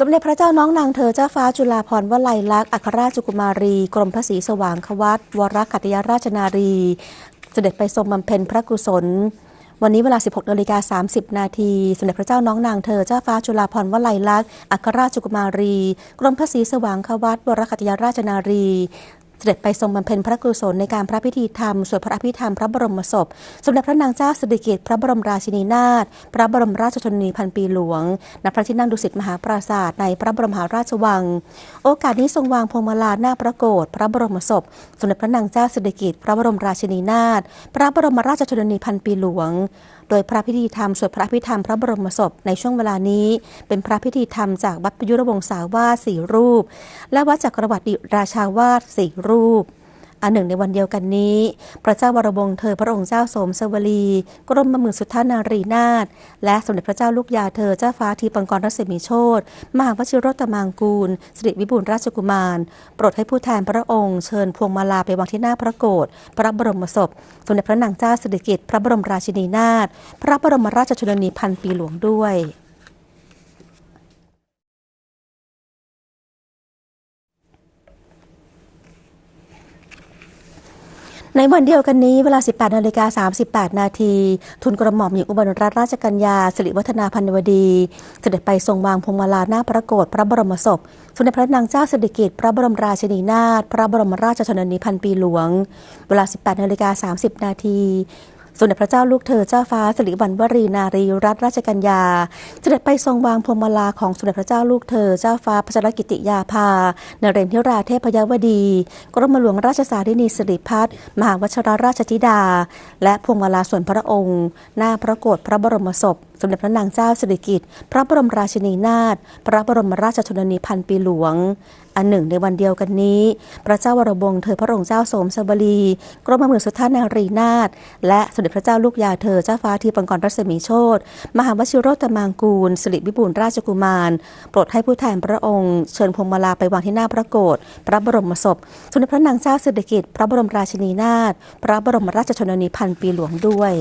สมเด็จพระเจ้าน้องนางเธอเจ้าฟ้าจุฬาภรณ์วลัยลักษณ์อัครราชกุมารี กรมพระศรีสว่างควัตวรขัตยราชนารี เสด็จไปทรงบำเพ็ญพระกุศล วันนี้เวลา 16นาฬิกา30 นาทีสมเด็จพระเจ้าน้องนางเธอเจ้าฟ้าจุฬาภรณ์วลัยลักษณ์อัครราชกุมารี กรมพระศรีสว่างควัตวรขัตยราชนารี เสด็จไปทรงบำเพ็ญพระกุศลในการพระพิธีธรรมสวดพระอภิธรรมพระบรมศพ สมเด็จพระนางเจ้าสิริกิติ์พระบรมราชินีนาถพระบรมราชชนนีพันปีหลวงณพระที่นั่งดุสิตมหาปราสาทในพระบรมหาราชวัง โอกาสนี้ทรงวางพวงมาลาหน้าพระโกศพระบรมศพ สมเด็จพระนางเจ้าสิริกิติ์พระบรมราชินีนาถพระบรมราชชนนีพันปีหลวงโดยพระพิธีธรรมสวดพระพิธรรมพระบรมศพในช่วงเวลานี้ เป็นพระพิธีธรรมจากวัดยุรวงศาวาสสี่รูป และวัดจักรวรรดิราชาวาสสี่รูป อันหนึ่งในวันเดียวกันนี้ พระเจ้าวรวงศ์เธอพระองค์เจ้าสมสวลี กรมมือสุทธานารีนาถและสมเด็จพระเจ้าลูกยาเธอเจ้าฟ้าทีปังกรรัศมีโชตมหาวชิโรตมางกูลสิริวิบูลราชกุมาร โปรดให้ผู้แทนพระองค์เชิญพวงมาลาไปวางที่หน้าพระโกศพระบรมศพ สมเด็จพระนางเจ้าสิริกิติ์พระบรมราชินีนาถพระบรมราชชนนีพันปีหลวงด้วย ในวันเดียวกันนี้เวลา 18นาฬิกา38 นาที ทุนกระหม่อมหญิงอุบลรัตนราชกัญญาสิริวัฒนาพันวดี เสด็จไปทรงวางพวงมาลาหน้าพระโกศพระบรมศพสมเด็จพระนางเจ้าสิริกิติ์พระบรมราชินีนาถพระบรมราชชนนีพันปีหลวง เวลา 18นาฬิกา30 นาที สมเด็จพระเจ้าลูกเธอเจ้าฟ้าสิริวัณวรีนารีรัตนราชกัญญา เสด็จไปทรงวางพวงมาลาของสมเด็จพระเจ้าลูกเธอเจ้าฟ้าพัชรกิติยาภานเรนทิราเทพยวดี กรมหลวงราชสารินีสิริพัฒน์มหาวชรราชธิดา และพวงมาลาส่วนพระองค์ หน้าพระโกศพระบรมศพ สมเด็จพระนางเจ้าสิริกิติ์พระบรมราชินีนาถพระบรมราชชนนีพันปีหลวง อันหนึ่งในวันเดียวกันนี้ พระเจ้าวรวงศ์เธอพระองค์เจ้าสมสวลีกรมหมื่นสุทธานารีนาถและสมเด็จพระเจ้าลูกยาเธอเจ้าฟ้าทีปังกรรัศมีโชตมหาวชิโรตมางกูลสิริวิบูลราชกุมาร โปรดให้ผู้แทนพระองค์ เชิญพวงมาลาไปวางที่หน้าพระโกศพระบรมศพสมเด็จพระนางเจ้าสิริกิติ์พระบรมราชินีนาถพระบรมราชชนนีพันปีหลวงด้วย